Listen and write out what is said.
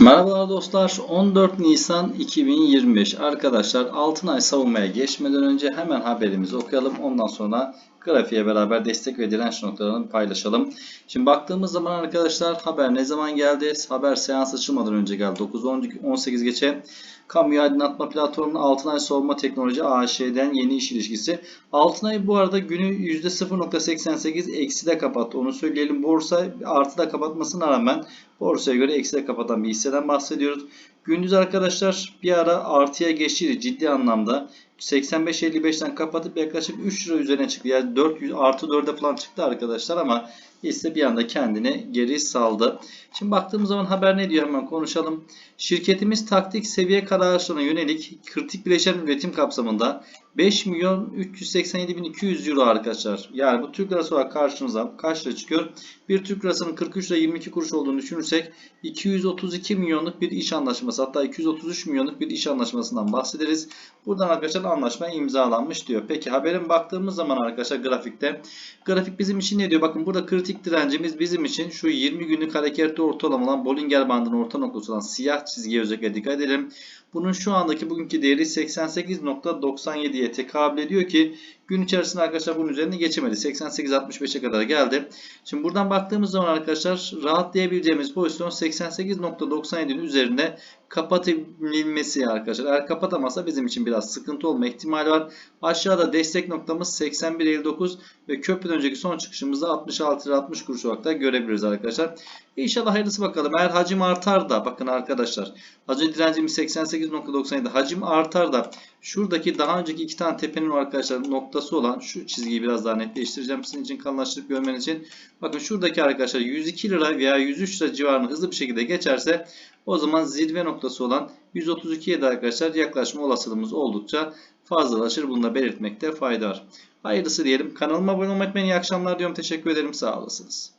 Merhabalar dostlar. 14 Nisan 2025. Arkadaşlar Altınay savunmaya geçmeden önce hemen haberimizi okuyalım. Ondan sonra grafiğe beraber destek ve direnç noktalarını paylaşalım. Şimdi baktığımız zaman arkadaşlar haber ne zaman geldi? Haber seans açılmadan önce geldi. 9-18 geçe. Kamu aydınlatma platformunun Altınay Savunma Teknoloji AŞ'den yeni iş ilişkisi. Altınay bu arada günü %0.88 ekside kapattı. Onu söyleyelim. Borsa artıda kapatmasına rağmen borsaya göre ekside kapatan bir hisseden bahsediyoruz. Gündüz arkadaşlar bir ara artıya geçti ciddi anlamda. 85.55'ten kapatıp yaklaşık 3 lira üzerine çıktı. Yani 400 artı 4'e falan çıktı arkadaşlar ama hisse bir anda kendini geri saldı. Şimdi baktığımız zaman haber ne diyor hemen konuşalım. Şirketimiz taktik seviye kararlarına yönelik kritik bileşen üretim kapsamında 5 milyon 387 bin 200 euro arkadaşlar. Yani bu Türk lirası olarak karşınıza kaç lira çıkıyor? Bir Türk lirasının 43 lira 22 kuruş olduğunu düşünürsek 232 milyonluk bir iş anlaşması hatta 233 milyonluk bir iş anlaşmasından bahsederiz. Buradan arkadaşlar anlaşma imzalanmış diyor. Peki haberin baktığımız zaman arkadaşlar grafikte grafik bizim için ne diyor? Bakın burada kritik direncimiz bizim için şu 20 günlük hareketli ortalama olan Bollinger bandının orta noktası olan siyah çizgiye özellikle dikkat edelim. Bunun şu andaki bugünkü değeri 88.97'ye tekabül ediyor ki gün içerisinde arkadaşlar bunun üzerine geçemedi. 88.65'e kadar geldi. Şimdi buradan baktığımız zaman arkadaşlar rahatlayabileceğimiz pozisyon 88.97'nin üzerinde kapatabilmesi arkadaşlar. Eğer kapatamazsa bizim için biraz sıkıntı olma ihtimali var. Aşağıda destek noktamız 81.59 ve köprüden önceki son çıkışımızda 66 lira 60 kuruş olarak da görebiliriz arkadaşlar. İnşallah hayırlısı bakalım. Eğer hacim artar da bakın arkadaşlar. Önce direncimiz 88.97 hacim artar da şuradaki daha önceki iki tane tepenin arkadaşlar noktası olan şu çizgiyi biraz daha netleştireceğim sizin için kalınlaştırıp görmeniz için. Bakın şuradaki arkadaşlar 102 lira veya 103 lira civarını hızlı bir şekilde geçerse o zaman zirve noktası olan 132'ye de arkadaşlar yaklaşma olasılığımız oldukça fazlalaşır. Bunu da belirtmekte fayda var. Hayırlısı diyelim. Kanalıma abone olmayı unutmayın. İyi akşamlar diyorum. Teşekkür ederim. Sağ olasınız.